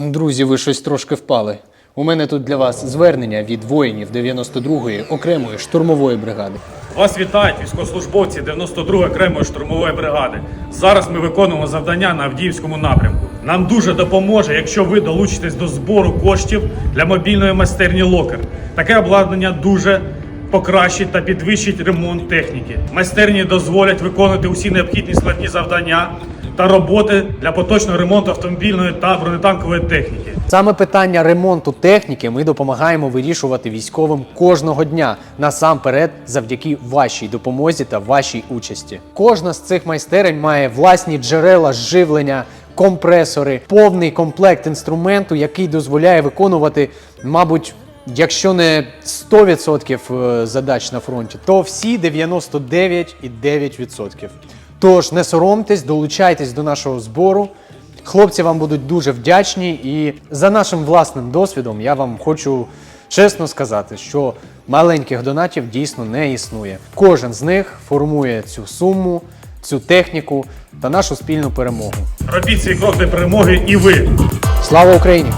Друзі, ви щось трошки впали. У мене тут для вас звернення від воїнів 92-ї окремої штурмової бригади. Вас вітають військовослужбовці 92-ї окремої штурмової бригади. Зараз ми виконуємо завдання на Авдіївському напрямку. Нам дуже допоможе, якщо ви долучитесь до збору коштів для мобільної майстерні Локер. Таке обладнання дуже покращить та підвищить ремонт техніки. Майстерні дозволять виконувати усі необхідні складні завдання та роботи для поточного ремонту автомобільної та бронетанкової техніки. Саме питання ремонту техніки ми допомагаємо вирішувати військовим кожного дня, насамперед завдяки вашій допомозі та вашій участі. Кожна з цих майстерень має власні джерела живлення, компресори, повний комплект інструменту, який дозволяє виконувати, мабуть. Якщо не 100% задач на фронті, то всі 99,9%. Тож не соромтесь, долучайтесь до нашого збору. Хлопці вам будуть дуже вдячні, і за нашим власним досвідом я вам хочу чесно сказати, що маленьких донатів дійсно не існує. Кожен з них формує цю суму, цю техніку та нашу спільну перемогу. Робіть свій крок до перемоги і ви. Слава Україні!